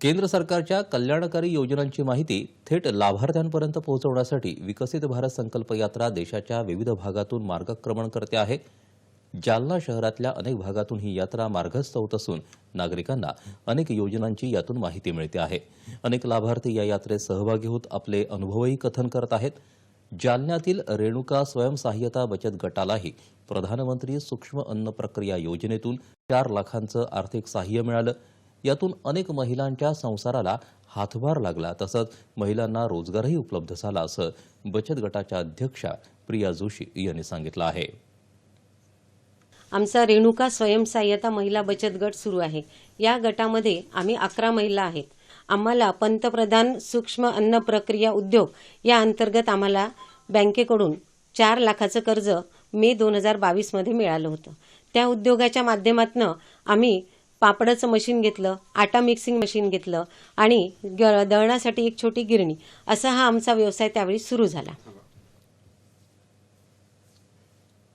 केंद्र सरकारच्या कल्याणकारी योजनांची माहिती थेट लाभार्थ्यांपर्यंत पोहोचवण्यासाठी विकसित भारत संकल्प यात्रा देशाच्या विविध भागातून मार्गक्रमण करते आहे. जालना शहरातल्या अनेक भागातून ही यात्रा मार्गस्थ होत असून नागरिकांना अनेक योजनांची यातून माहिती मिळते आहे. अनेक लाभार्थी या यात्रेत सहभागी होत आपले अनुभवही कथन करत आहेत. जालन्यातील रेणुका स्वयंसहाय्यता बचत गटालाही प्रधानमंत्री सूक्ष्म अन्न प्रक्रिया योजनेतून चार लाखांचं आर्थिक सहाय्य मिळालं. यातून अनेक महिलांच्या संसाराला हातभार लागला. तसंच महिलांना रोजगारही उपलब्ध झाला असं बचत गटाच्या अध्यक्षा प्रिया जोशी यांनी सांगितलं आहे. आमचा रेणुका स्वयंसहाय्यता महिला बचत गट सुरू आहे. या गटामध्ये आम्ही अकरा महिला आहेत. आम्हाला पंतप्रधान सूक्ष्म अन्न प्रक्रिया उद्योग या अंतर्गत आम्हाला बँकेकडून चार लाखाचं कर्ज मे दोन हजार बावीसमध्ये मिळालं होतं. त्या उद्योगाच्या माध्यमातून आम्ही पापडाचं मशीन घेतलं आटा मिक्सिंग मशीन घेतलं आणि दळण्यासाठी एक छोटी गिरणी. असा हा आमचा व्यवसाय त्यावेळी सुरू झाला.